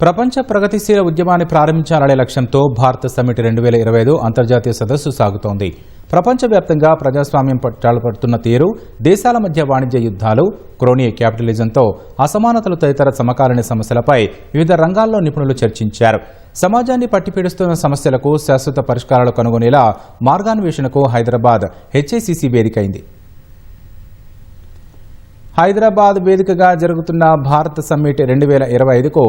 ప్రపంచ ప్రగతిశీల ఉద్యమాన్ని ప్రారంభించాలనే లక్ష్యంతో భారత సమ్మిట్ రెండు వేల ఇరవై ఐదు అంతర్జాతీయ సదస్సు సాగుతోంది. ప్రపంచవ్యాప్తంగా ప్రజాస్వామ్యం పట్టాలపడుతున్న తీరు దేశాల మధ్య వాణిజ్య యుద్ధాలు క్రోనీ క్యాపిటలిజంతో అసమానతలు తదితర సమకాలీన సమస్యలపై వివిధ రంగాల్లో నిపుణులు చర్చించారు. సమాజాన్ని పట్టిపీడుస్తున్న సమస్యలకు శాశ్వత పరిష్కారాలు కనుగొనేలా మార్గాన్వేషణకు హైదరాబాద్ హెచ్ఐసిసి వేదికైంది. హైదరాబాద్ వేదికగా జరుగుతున్న భారత సమ్మిట్ రెండు వేల ఇరవై ఐదుకు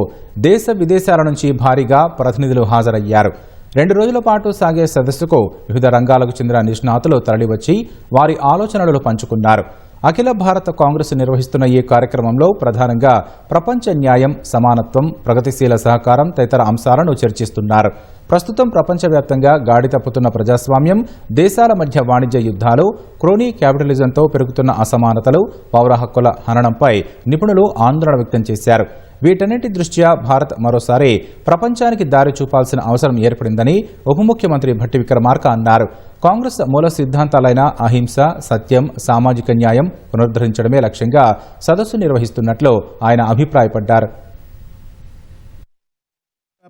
దేశ విదేశాల నుంచి భారీగా ప్రతినిధులు హాజరయ్యారు. రెండు రోజుల పాటు సాగే సదస్సుకు వివిధ రంగాలకు చెందిన నిష్ణాతులు తరలివచ్చి వారి ఆలోచనలు పంచుకున్నారు. అఖిల భారత కాంగ్రెస్ నిర్వహిస్తున్న ఈ కార్యక్రమంలో ప్రధానంగా ప్రపంచ న్యాయం సమానత్వం ప్రగతిశీల సహకారం తదితర అంశాలను చర్చిస్తున్నారు. ప్రస్తుతం ప్రపంచవ్యాప్తంగా గాడి తప్పుతున్న ప్రజాస్వామ్యం దేశాల మధ్య వాణిజ్య యుద్ధాలు క్రోనీ క్యాపిటలిజంతో పెరుగుతున్న అసమానతలు పౌర హక్కుల హననంపై నిపుణులు ఆందోళన వ్యక్తం చేశారు. వీటన్నిటి దృష్ట్యా భారత్ మరోసారి ప్రపంచానికి దారి చూపాల్సిన అవసరం ఏర్పడిందని ఉప ముఖ్యమంత్రి భట్టి విక్రమార్క అన్నారు. కాంగ్రెస్ మూల సిద్ధాంతాలైన అహింస సత్యం సామాజిక న్యాయం పునరుద్ధరించడమే లక్ష్యంగా సదస్సు నిర్వహిస్తున్నట్లు ఆయన అభిప్రాయపడ్డారు.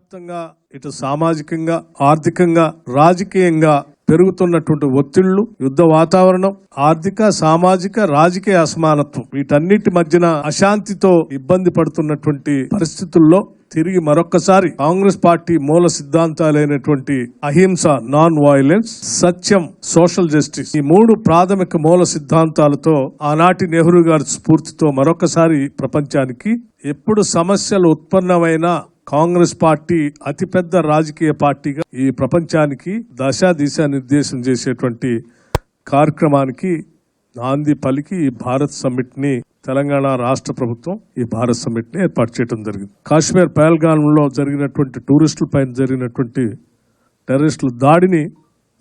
వ్యాప్తంగా ఇటు సామాజికంగా ఆర్థికంగా రాజకీయంగా పెరుగుతున్నటువంటి ఒత్తిళ్ళు యుద్ధ వాతావరణం ఆర్థిక సామాజిక రాజకీయ అసమానత్వం వీటన్నిటి మధ్యన అశాంతితో ఇబ్బంది పడుతున్నటువంటి పరిస్థితుల్లో తిరిగి మరొక్కసారి కాంగ్రెస్ పార్టీ మూల సిద్ధాంతాలైనటువంటి అహింస నాన్ వైలెన్స్ సత్యం సోషల్ జస్టిస్ ఈ మూడు ప్రాథమిక మూల సిద్ధాంతాలతో ఆనాటి నెహ్రూ గారి స్ఫూర్తితో మరొకసారి ప్రపంచానికి ఎప్పుడు సమస్యలు ఉత్పన్నమైన కాంగ్రెస్ పార్టీ అతిపెద్ద రాజకీయ పార్టీగా ఈ ప్రపంచానికి దశా దిశ నిర్దేశం చేసేటువంటి కార్యక్రమానికి నాంది పలికి ఈ భారత్ సమ్మిట్ని తెలంగాణ రాష్ట్ర ప్రభుత్వం ఈ భారత్ సమ్మిట్ని ఏర్పాటు చేయడం జరిగింది. కాశ్మీర్ పహల్గాంలో జరిగినటువంటి టూరిస్టుల పైన జరిగినటువంటి టెర్రరిస్టుల దాడిని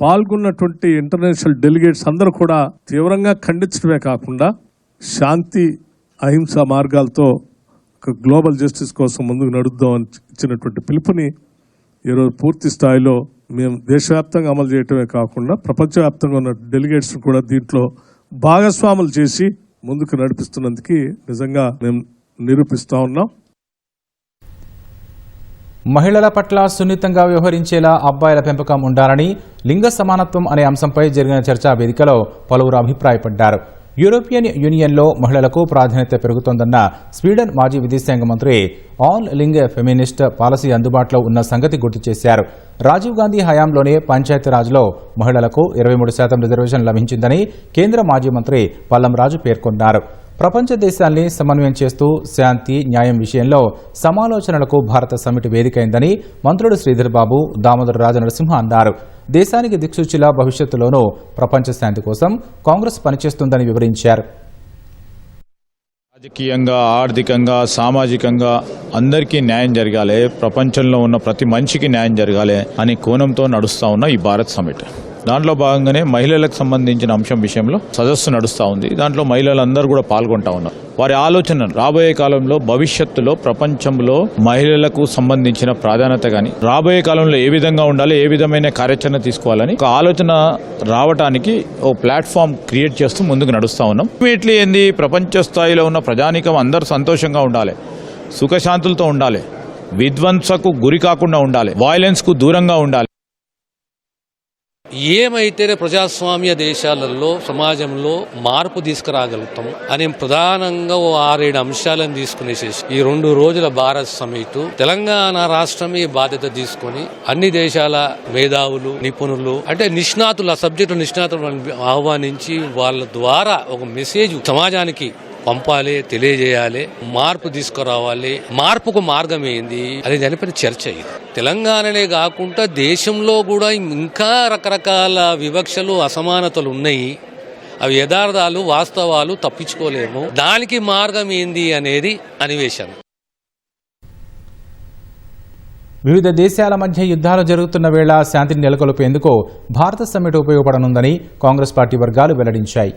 పాల్గొన్నటువంటి ఇంటర్నేషనల్ డెలిగేట్స్ అందరూ కూడా తీవ్రంగా ఖండించడమే కాకుండా శాంతి అహింస మార్గాలతో గ్లోబల్ జస్టిస్ కోసం ముందుకు నడుద్దామని ఇచ్చినటువంటి పిలుపుని ఈరోజు పూర్తి స్థాయిలో మేము దేశవ్యాప్తంగా అమలు చేయటమే కాకుండా ప్రపంచవ్యాప్తంగా ఉన్న డెలిగేట్స్ కూడా దీంట్లో భాగస్వాములు చేసి ముందుకు నడిపిస్తున్నందుకు నిజంగా మేము నిరూపిస్తూ ఉన్నాం. మహిళల పట్ల సున్నితంగా వ్యవహరించేలా అబ్బాయిల పెంపకం ఉండాలని లింగ సమానత్వం అనే అంశంపై జరిగిన చర్చా వేదికలో పలువురు అభిప్రాయపడ్డారు. యూరోపియన్ యూనియన్లో మహిళలకు ప్రాధాన్యత పెరుగుతోందన్న స్వీడన్ మాజీ విదేశాంగ మంత్రి ఆల్ లింగ్ ఫెమినిస్ట్ పాలసీ అందుబాటులో ఉన్న సంగతి గుర్తు చేశారు. రాజీవ్ గాంధీ హయాంలోనే పంచాయతీరాజ్లో మహిళలకు ఇరవై మూడు శాతం రిజర్వేషన్ లభించిందని కేంద్ర మాజీ మంత్రి పల్లం రాజు పేర్కొన్నారు. ప్రపంచ దేశాల్ని సమన్వయం చేస్తూ శాంతి న్యాయం విషయంలో సమాలోచనలకు భారత సమిట్ వేదికైందని మంత్రుడు శ్రీధర్ బాబు దామోదర రాజనరసింహ అన్నారు. దేశానికి దిక్సూచిలా భవిష్యత్తులోనూ ప్రపంచ శాంతి కోసం కాంగ్రెస్ పనిచేస్తుందని వివరించారు. రాజకీయంగా ఆర్థికంగా సామాజికంగా అందరికీ న్యాయం జరగాలి ప్రపంచంలో ఉన్న ప్రతి మనిషికి న్యాయం జరగాలి అనే కోణంతో నడుస్తూ ఉన్న ఈ భారత్ సమిట్ దాంట్లో భాగంగానే మహిళలకు సంబంధించిన అంశం విషయంలో సదస్సు నడుస్తూ ఉంది. దాంట్లో మహిళలందరూ కూడా పాల్గొంటా ఉన్నారు. వారి ఆలోచన రాబోయే కాలంలో భవిష్యత్తులో ప్రపంచంలో మహిళలకు సంబంధించిన ప్రాధాన్యత కానీ రాబోయే కాలంలో ఏ విధంగా ఉండాలి ఏ విధమైన కార్యాచరణ తీసుకోవాలని ఒక ఆలోచన రావడానికి ఓ ప్లాట్ఫామ్ క్రియేట్ చేస్తూ ముందుకు నడుస్తూ ఉన్నాం. ఇమీడియట్లీ ఏంది? ప్రపంచ స్థాయిలో ఉన్న ప్రజానికం అందరూ సంతోషంగా ఉండాలి సుఖశాంతులతో ఉండాలి విధ్వంసకు గురి కాకుండా ఉండాలి వాయిలెన్స్కు దూరంగా ఉండాలి. ఏమైతేనే ప్రజాస్వామ్య దేశాలలో సమాజంలో మార్పు తీసుకురాగలుగుతాం అనే ప్రధానంగా ఓ ఆరేడు అంశాలను తీసుకునేసేసి ఈ రెండు రోజుల భారత్ సమిట్ తెలంగాణ రాష్ట్రం ఈ బాధ్యత తీసుకొని అన్ని దేశాల మేధావులు నిపుణులు అంటే నిష్ణాతులు ఆ సబ్జెక్టు నిష్ణాతులను ఆహ్వానించి వాళ్ళ ద్వారా ఒక మెసేజ్ సమాజానికి పంపాలి తెలియజేయాలి మార్పు తీసుకురావాలి. మార్పుకు మార్గం ఏంది అనే దానిపైన చర్చ ఇది. తెలంగాణనే కాకుండా దేశంలో కూడా ఇంకా రకరకాల వివక్షలు అసమానతలు ఉన్నాయి. అవి యథార్థాలు వాస్తవాలు తప్పించుకోలేము. దానికి మార్గం ఏంది అనేది అన్వేషణ. వివిధ దేశాల మధ్య యుద్ధాలు జరుగుతున్న వేళ శాంతిని నెలకొల్పేందుకు భారత సమ్మిట్ ఉపయోగపడనుందని కాంగ్రెస్ పార్టీ వర్గాలు వెల్లడించాయి.